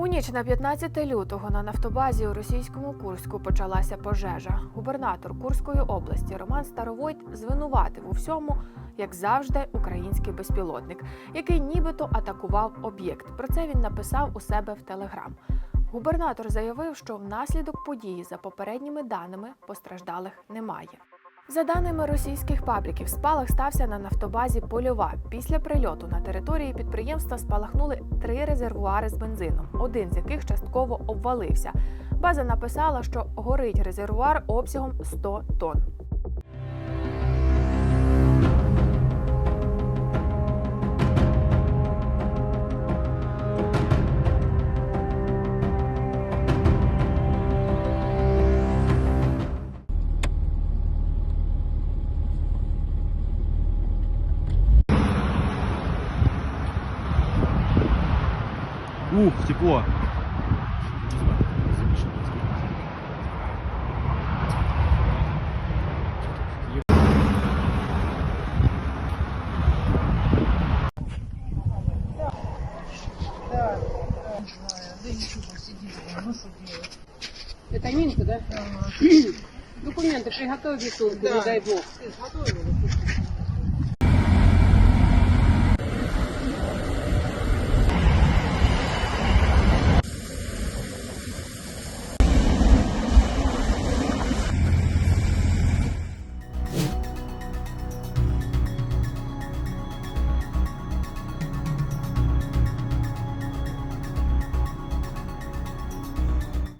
У ніч на 15 лютого на нафтобазі у російському Курську почалася пожежа. Губернатор Курської області Роман Старовойт звинуватив у всьому, як завжди, український безпілотник, який нібито атакував об'єкт. Про це він написав у себе в Телеграм. Губернатор заявив, що внаслідок події, за попередніми даними, постраждалих немає. За даними російських пабліків, спалах стався на нафтобазі Польова. Після прильоту на території підприємства спалахнули три резервуари з бензином, один з яких частково обвалився. База написала, що горить резервуар обсягом 100 тонн. Ух, тепло. Это Минка, да? Документы приготовь, Витулку, не дай бог.